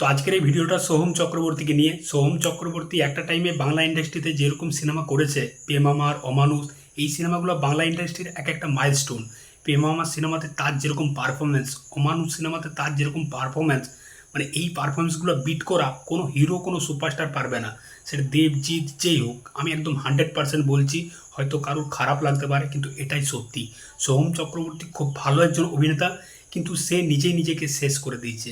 তো আজকের এই ভিডিওটা সোহম চক্রবর্তীকে নিয়ে। সোহম চক্রবর্তী একটা টাইমে বাংলা ইন্ডাস্ট্রিতে যেরকম সিনেমা করেছে প্রেমামার অমানুষ, এই সিনেমাগুলো বাংলা ইন্ডাস্ট্রির এক একটা মাইলস্টোন প্রেমামার সিনেমাতে তার যেরকম পারফরমেন্স অমানুষ সিনেমাতে তার যেরকম পারফরমেন্স মানে এই পারফরমেন্সগুলো বিট করা কোনো হিরো কোনো সুপারস্টার পারবে না। সেটা দেবজিৎ যেই হোক, আমি একদম হান্ড্রেড পার্সেন্ট বলছি, হয়তো কারোর খারাপ লাগতে পারে, কিন্তু এটাই সত্যি। সোহম চক্রবর্তী খুব ভালো একজন অভিনেতা, কিন্তু সে নিজেই নিজেকে শেষ করে দিয়েছে।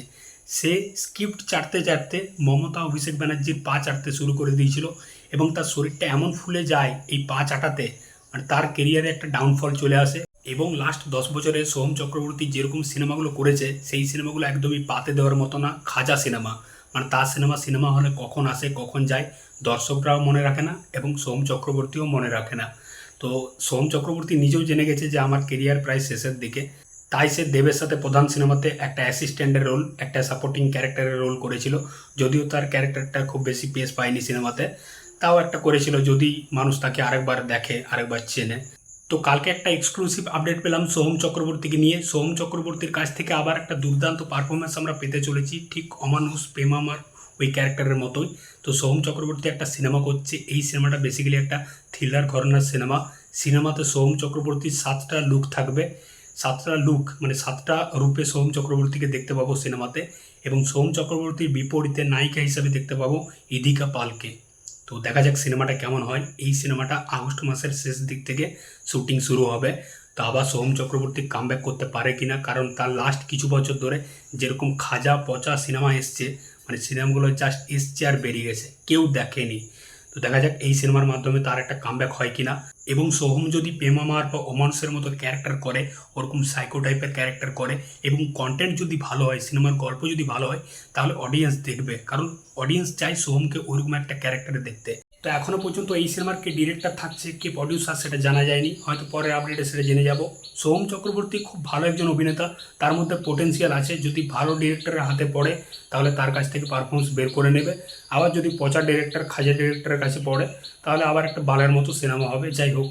সে স্ক্রিপ্ট চাটতে চাটতে মমতা অভিষেক ব্যানার্জির পা চাটতে শুরু করে দিয়েছিল এবং তার শরীরটা এমন ফুলে যায় এই পা চাটাতে মানে তার কেরিয়ারে একটা ডাউনফল চলে আসে এবং লাস্ট দশ বছরে সোহম চক্রবর্তী যেরকম সিনেমাগুলো করেছে, সেই সিনেমাগুলো একদমই পাতে দেওয়ার মতো না, খাজা সিনেমা। মানে তার সিনেমা সিনেমা হলে কখন আসে, কখন যায়, দর্শকরাও মনে রাখে না এবং সোম চক্রবর্তীও মনে রাখে না। তো সোম চক্রবর্তী নিজেও জেনে গেছে যে আমার কেরিয়ার প্রায় শেষের দিকে। তাই সে দেবের সাথে প্রধান সিনেমাতে একটা অ্যাসিস্ট্যান্টের রোল একটা সাপোর্টিং ক্যারেক্টারের রোল করেছিল। যদিও তার ক্যারেক্টারটা খুব বেশি পেস পায়নি সিনেমাতে, তাও একটা করেছিল যদি মানুষ তাকে আরেকবার দেখে, আরেকবার চেনে। তো কালকে একটা এক্সক্লুসিভ আপডেট পেলাম সোহম চক্রবর্তীকে নিয়ে। সোহম চক্রবর্তীর কাছ থেকে আবার একটা দুর্দান্ত পারফরমেন্স আমরা পেতে চলেছি। ঠিক অমানুষ, প্রেমামার ওই ক্যারেক্টারের মতোই। তো সোহম চক্রবর্তী একটা সিনেমা করছে। এই সিনেমাটা বেসিক্যালি একটা থ্রিলার ঘরনার সিনেমা সিনেমাতে সোহম চক্রবর্তীর সাতটা লুক থাকবে। সাতটা লুক মানে সাতটা রূপে সোম চক্রবর্তীকে দেখতে পাবো সিনেমাতে এবং সোম চক্রবর্তীর বিপরীতে নায়িকা হিসাবে দেখতে পাবো ইদিকা পালকে। তো দেখা যাক সিনেমাটা কেমন হয়। এই সিনেমাটা আগস্ট মাসের শেষ দিক থেকে শুটিং শুরু হবে। তো আবার সোহম চক্রবর্তী কামব্যাক করতে পারে কি না কারণ তার লাস্ট কিছু বছর ধরে যেরকম খাজা পচা সিনেমা এসছে মানে সিনেমাগুলো জাস্ট এসছে আর বেরিয়ে গেছে, কেউ দেখেনি। তো দেখা যাক এই সিনেমার মাধ্যমে তার একটা কামব্যাক হয় কিনা। এবং সোহম যদি পেমামার বা ওমানসের মতো ক্যারেক্টার করে, ওরকম সাইকো টাইপের ক্যারেক্টার করে, এবং কন্টেন্ট যদি ভালো হয়, সিনেমার গল্প যদি ভালো হয়, তাহলে অডিয়েন্স দেখবে। কারণ অডিয়েন্স চাই সোহমকে ওরকম একটা ক্যারেক্টারে দেখতে। তো এখনও পর্যন্ত এই সিনেমার কে ডিরেক্টর থাকছে, কে প্রডিউসার সেটা জানা যায়নি। হয়তো পরের আপডেটে সেটা জেনে যাব। সোহম চক্রবর্তী খুব ভালো একজন অভিনেতা। তার মধ্যে পোটেন্সিয়াল আছে। যদি ভালো ডিরেক্টরের হাতে পড়ে, তাহলে তার কাছ থেকে পারফরমেন্স বের করে নেবে। আবার যদি পচা ডিরেক্টর খাজা ডিরেক্টরের কাছে পড়ে, তাহলে আবার একটা বালের মতো সিনেমা হবে। যাই হোক,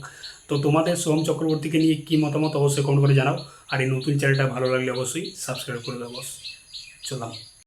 তো তোমাদের সোহম চক্রবর্তীকে নিয়ে কী মতামত অবশ্যই কমেন্ট করে জানাও। আর এই নতুন চ্যানেলটা ভালো লাগলে অবশ্যই সাবস্ক্রাইব করে দেবো চলাম।